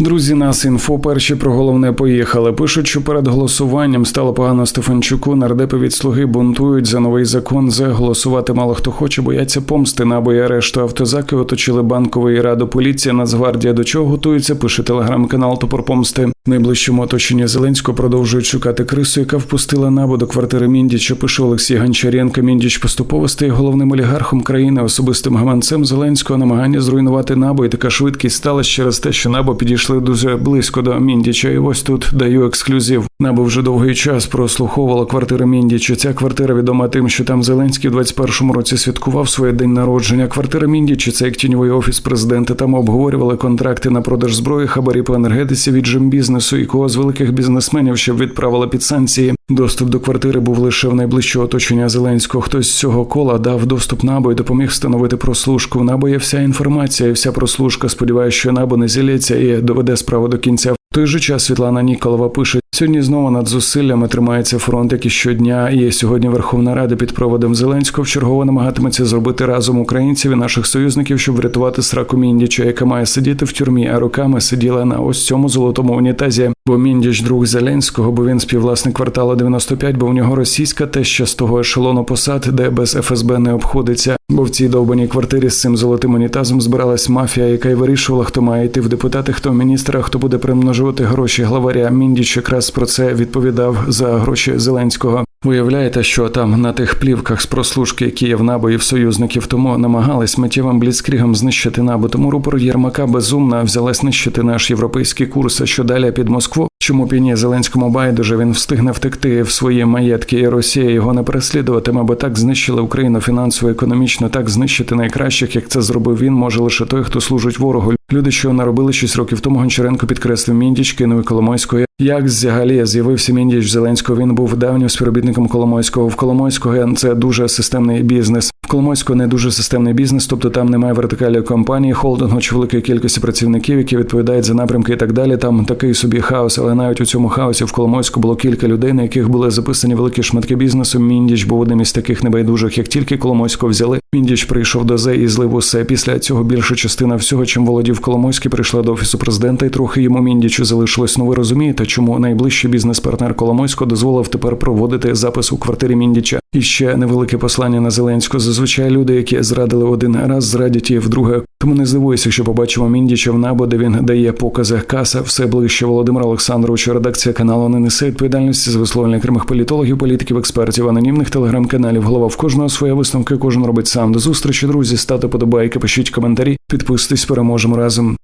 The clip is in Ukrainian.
Друзі, нас інфо перші про головне поїхали. Пишуть, що перед голосуванням стало погано Стефанчуку. Нардепи від слуги бунтують за новий закон. За голосувати мало хто хоче, бояться помсти. набої арешту автозаки оточили банковий раду поліція. Нацгвардія до чого готується. Пише телеграм-канал Топор Помсти. Найближчому оточенні Зеленського продовжують шукати крису, яка впустила набо до квартири Міндіча. Пише Олексій Гончаренко. Міндіч поступово стає головним олігархом країни, особистим гаманцем Зеленського. Намагання зруйнувати набо і така швидкість сталася через те, що набо підійшли дуже близько до Міндіча. І ось тут даю ексклюзив. Набо вже довгий час прослуховувала квартири Міндіча. Ця квартира відома тим, що там Зеленський в 21-му році святкував своє день народження. Квартира Міндіча це як тіньовий офіс президента. Там обговорювали контракти на продаж зброї, хабарі по енергетиці, віджим бізнесу і кого з великих бізнесменів, щоб відправила під санкції. Доступ до квартири був лише в найближчого оточення Зеленського. Хтось з цього кола дав доступ набо і допоміг встановити прослушку. Набо є вся інформація, і вся прослушка. Сподіваюся, що набо не зілється і доведе справу до кінця. В той же час Світлана Ніколова пише: сьогодні знову над зусиллями тримається фронт, як і щодня. І сьогодні Верховна Рада під проводом Зеленського вчергово намагатиметься зробити разом українців і наших союзників, щоб врятувати сраку Міндіча, яка має сидіти в тюрмі, а роками сиділа на ось цьому золотому унітазі. Бо Міндіч друг Зеленського, бо він співвласник кварталу 95, бо в нього російська теща з того ешелону посад, де без ФСБ не обходиться. Бо в цій довбаній квартирі з цим золотим унітазом збиралась мафія, яка й вирішувала, хто має йти в депутати, хто в міністра, хто буде примножувати гроші главаря. Міндіч якраз про це відповідав за гроші Зеленського. Виявляєте, що там на тих плівках з прослушки, які є в набо і в союзників, тому намагались миттєвим бліцкрігом знищити набо. Тому рупор Єрмака безумно взялась нищити наш європейський курс. А що далі під Москву? Чому піні Зеленському байдуже він встигне втекти в свої маєтки, і Росія його не переслідуватиме, бо так знищили Україну фінансово, економічно, так знищити найкращих, як це зробив він, може лише той, хто служить ворогу. Люди, що наробили шість років тому, Гончаренко підкреслив Міндіч, кинув Коломойської. Як взагалі з'явився Міндіч Зеленського? Він був давнім співробітником Коломойського. В Коломойського це дуже системний бізнес. В Коломойського не дуже системний бізнес, тобто там немає вертикалі компанії, холдингу чи великої кількості працівників, які відповідають за напрямки і так далі. Там такий собі хаос, але навіть у цьому хаосі в Коломойську було кілька людей, на яких були записані великі шматки бізнесу. Міндіч був одним із таких небайдужих. Як тільки Коломойського взяли, Міндіч прийшов до Зе і злив усе. Після цього більша частина всього, чим володів Коломойський, прийшла до офісу президента, і трохи йому Міндічу залишилось. Ну ви розумієте, чому найближчий бізнес-партнер Коломойського дозволив тепер проводити запис у квартирі Міндіча. І ще невелике послання на Зеленську. Зазвичай люди, які зрадили один раз, зрадять і вдруге. Тому не здивуюся, що побачимо Міндіча в набо, де він дає покази каса. Все ближче Володимира Олександровича. Редакція каналу не несе відповідальності за висловлення окремих політологів, політиків, експертів, анонімних телеграм-каналів. Голова в кожного своя висновки, кожен робить сам. До зустрічі, друзі. стати подобайки, пишіть коментарі, підписуйтесь, переможемо разом.